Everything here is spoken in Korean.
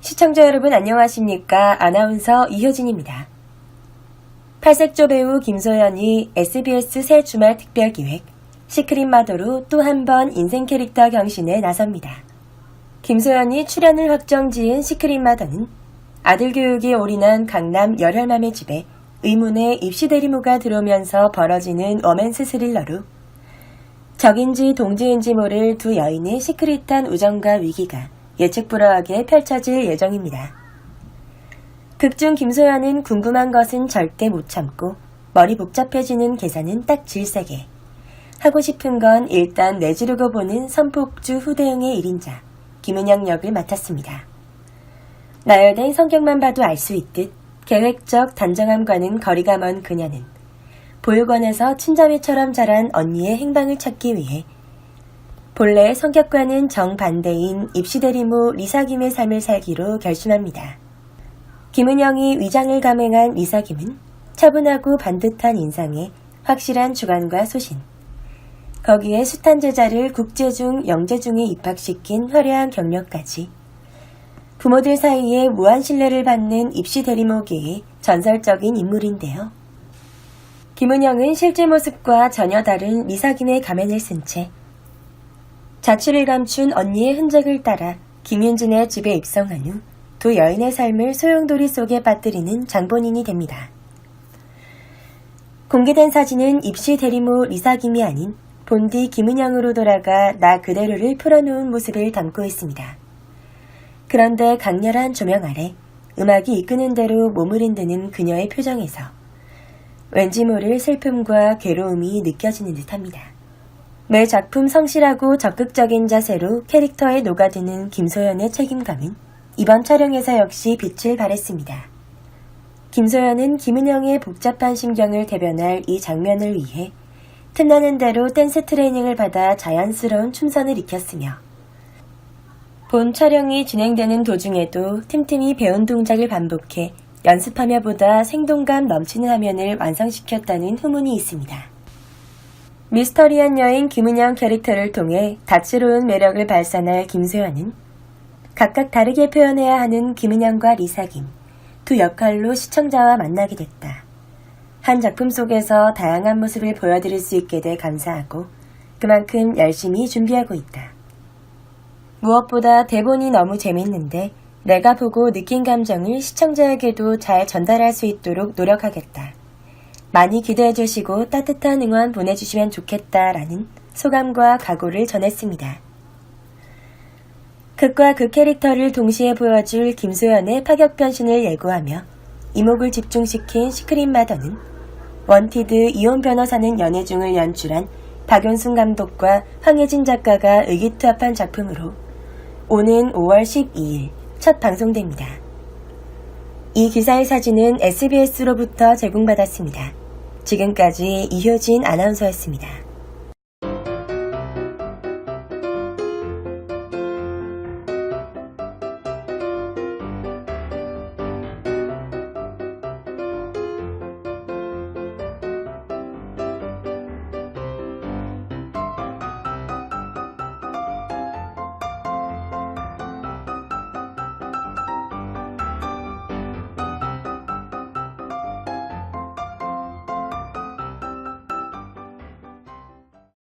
시청자 여러분 안녕하십니까? 아나운서 이효진입니다. 팔색조 배우 김소연이 SBS 새 주말 특별기획 시크릿 마더로 또 한 번 인생 캐릭터 경신에 나섭니다. 김소연이 출연을 확정 지은 시크릿 마더는 아들 교육에 올인한 강남 열혈맘의 집에 의문의 입시 대리모가 들어오면서 벌어지는 로맨스 스릴러로 적인지 동지인지 모를 두 여인의 시크릿한 우정과 위기가 예측 불허하게 펼쳐질 예정입니다. 극중 김소연은 궁금한 것은 절대 못 참고 머리 복잡해지는 계산은 딱 질세게 하고 싶은 건 일단 내지르고 보는 선폭주 후대응의 1인자 김은영 역을 맡았습니다. 나열된 성격만 봐도 알 수 있듯 계획적 단정함과는 거리가 먼 그녀는 보육원에서 친자매처럼 자란 언니의 행방을 찾기 위해 본래 성격과는 정반대인 입시대리모 리사김의 삶을 살기로 결심합니다. 김은영이 위장을 감행한 리사김은 차분하고 반듯한 인상에 확실한 주관과 소신. 거기에 숱한 제자를 국제 중, 영재 중에 입학시킨 화려한 경력까지. 부모들 사이에 무한 신뢰를 받는 입시 대리모계의 전설적인 인물인데요. 김은영은 실제 모습과 전혀 다른 리사김의 가면을 쓴 채 자취를 감춘 언니의 흔적을 따라 김윤진의 집에 입성한 후 두 여인의 삶을 소용돌이 속에 빠뜨리는 장본인이 됩니다. 공개된 사진은 입시 대리모 리사김이 아닌 본디 김은영으로 돌아가 나 그대로를 풀어놓은 모습을 담고 있습니다. 그런데 강렬한 조명 아래 음악이 이끄는 대로 몸을 흔드는 그녀의 표정에서 왠지 모를 슬픔과 괴로움이 느껴지는 듯합니다. 매 작품 성실하고 적극적인 자세로 캐릭터에 녹아드는 김소연의 책임감은 이번 촬영에서 역시 빛을 발했습니다. 김소연은 김은영의 복잡한 심경을 대변할 이 장면을 위해 틈나는 대로 댄스 트레이닝을 받아 자연스러운 춤선을 익혔으며 본 촬영이 진행되는 도중에도 틈틈이 배운 동작을 반복해 연습하며 보다 생동감 넘치는 화면을 완성시켰다는 후문이 있습니다. 미스터리한 여인 김은영 캐릭터를 통해 다채로운 매력을 발산할 김소연은 각각 다르게 표현해야 하는 김은영과 리사김 두 역할로 시청자와 만나게 됐다. 한 작품 속에서 다양한 모습을 보여드릴 수 있게 돼 감사하고 그만큼 열심히 준비하고 있다. 무엇보다 대본이 너무 재밌는데 내가 보고 느낀 감정을 시청자에게도 잘 전달할 수 있도록 노력하겠다. 많이 기대해 주시고 따뜻한 응원 보내주시면 좋겠다라는 소감과 각오를 전했습니다. 극과 그 캐릭터를 동시에 보여줄 김소연의 파격 변신을 예고하며 이목을 집중시킨 시크릿 마더는 원티드 이혼 변호사는 연애 중을 연출한 박윤순 감독과 황혜진 작가가 의기투합한 작품으로 오는 5월 12일 첫 방송됩니다. 이 기사의 사진은 SBS로부터 제공받았습니다. 지금까지 이효진 아나운서였습니다.